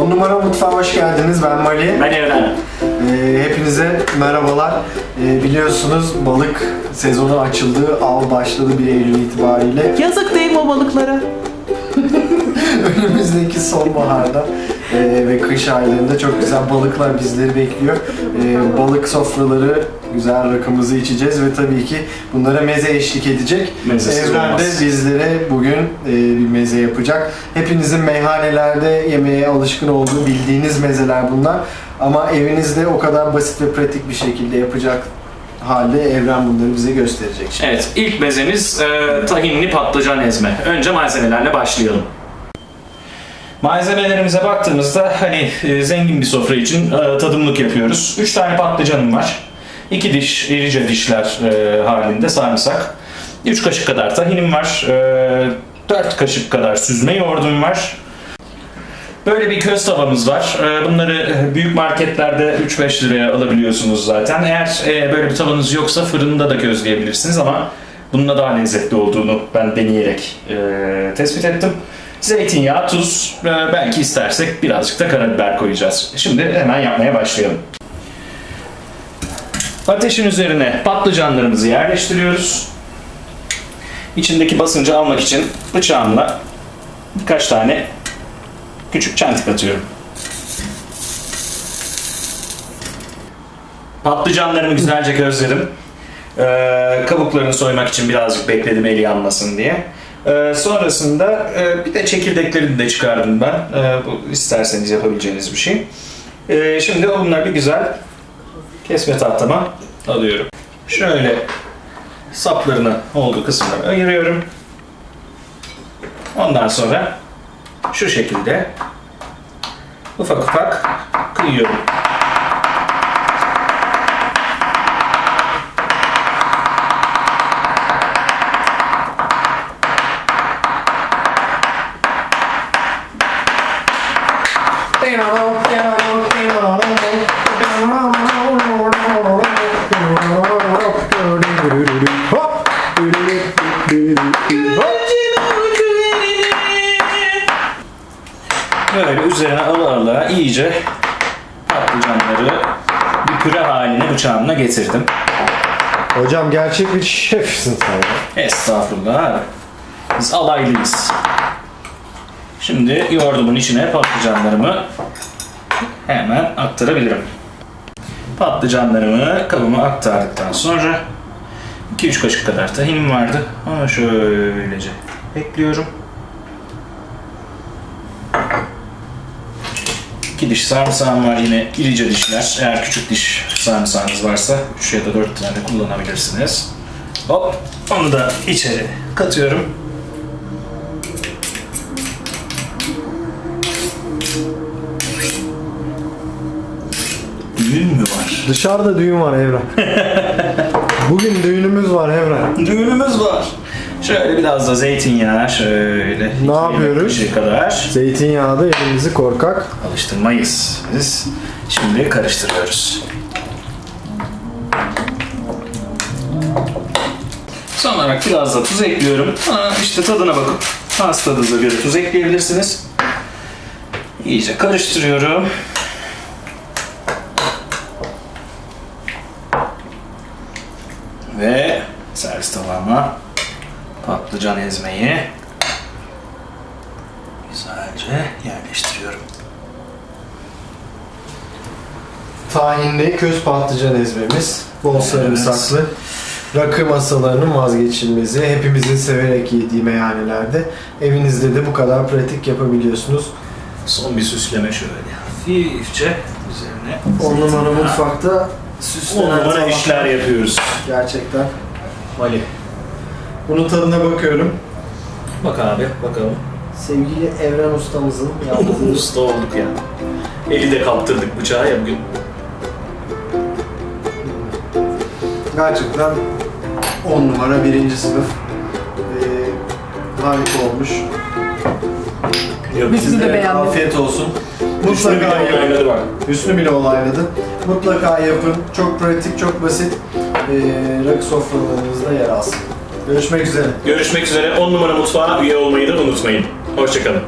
On numara mutfağa hoş geldiniz. Ben Mali. Ben Evren. Ee, hepinize merhabalar. Ee, biliyorsunuz balık sezonu açıldı. Av başladı 1 Eylül itibariyle. Yazık değil mi o balıklara? Önümüzdeki sonbaharda e, ve kış aylarında çok güzel balıklar bizleri bekliyor. E, balık sofraları, güzel rakımızı içeceğiz ve tabii ki bunlara meze eşlik edecek. Mezesiz Evren de olmaz. bizlere bugün e, bir meze yapacak. Hepinizin meyhanelerde yemeye alışkın olduğu bildiğiniz mezeler bunlar. Ama evinizde o kadar basit ve pratik bir şekilde yapacak halde Evren bunları bize gösterecek. Şimdi. Evet, ilk mezemiz e, tahinli patlıcan ezme. Önce malzemelerle başlayalım. Malzemelerimize baktığımızda hani e, zengin bir sofra için e, tadımlık yapıyoruz. 3 tane patlıcanım var. 2 diş irice dişler e, halinde sarımsak. 3 kaşık kadar tahinim var. E, 4 kaşık kadar süzme yoğurdum var. Böyle bir köz tavamız var. Bunları büyük marketlerde 3-5 liraya alabiliyorsunuz zaten. Eğer böyle bir tavanız yoksa fırında da közleyebilirsiniz ama bununla daha lezzetli olduğunu ben deneyerek e, tespit ettim. Zeytinyağı, tuz, e, belki istersek birazcık da karabiber koyacağız. Şimdi hemen yapmaya başlayalım. Ateşin üzerine patlıcanlarımızı yerleştiriyoruz. İçindeki basıncı almak için bıçağımla birkaç tane küçük çentik atıyorum. Patlıcanlarımı güzelce gözledim. Ee, kabuklarını soymak için birazcık bekledim eli yanmasın diye. Ee, sonrasında e, bir de çekirdeklerini de çıkardım ben. Ee, bu isterseniz yapabileceğiniz bir şey. Ee, şimdi bunları bir güzel kesme tahtama alıyorum. Şöyle saplarını olduğu kısımları ayırıyorum. Ondan sonra şu şekilde ufak ufak kıyıyorum. Böyle üzerine ala ala iyice patlıcanları bir püre haline bıçağımla getirdim. Hocam gerçek bir şefsin sen. ya. Estağfurullah abi. Biz alaylıyız. Şimdi yoğurdumun içine patlıcanlarımı hemen aktarabilirim. Patlıcanlarımı kabıma aktardıktan sonra 2-3 kaşık kadar tahinim vardı. Onu şöylece ekliyorum. 2 diş sarımsağım var yine irice dişler. Eğer küçük diş sarımsağınız varsa 3 ya da 4 tane kullanabilirsiniz. Hop onu da içeri katıyorum. Düğün mü var? Dışarıda düğün var Evren. Bugün düğünümüz var Evren. Düğünümüz var. Şöyle biraz da zeytinyağı şöyle. iki yemek yapıyoruz? kaşığı kadar Zeytinyağı da elimizi korkak. alıştırmayız biz. Şimdi karıştırıyoruz. Son olarak biraz da tuz ekliyorum. Ha, işte tadına bakıp ağız tadınıza göre tuz ekleyebilirsiniz. İyice karıştırıyorum. Ve servis tabağıma patlıcan ezmeyi güzelce yerleştiriyorum. Tahinli köz patlıcan ezmemiz. Bol sarımsaklı. Rakı masalarının vazgeçilmezi. Hepimizin severek yediği meyhanelerde. Evinizde de bu kadar pratik yapabiliyorsunuz. Son bir süsleme şöyle hafifçe üzerine. 10 numara mutfakta On süslenen numara tabaklar. işler yapıyoruz. Gerçekten. Mali. Bunun tadına bakıyorum. Bak abi bakalım. Sevgili Evren ustamızın yaptığı Usta olduk ya. Eli de kaptırdık bıçağı ya bugün. gerçekten 10 numara birinci sınıf. Ee, harika olmuş. Yok, Biz de beğendik. Afiyet olsun. Mutlaka de yapın. onayladı bak. Hüsnü bile olayladı. Mutlaka yapın. Çok pratik, çok basit. Ee, rakı sofralarınızda yer alsın. Görüşmek üzere. Görüşmek üzere. 10 numara mutfağa üye olmayı da unutmayın. Hoşçakalın.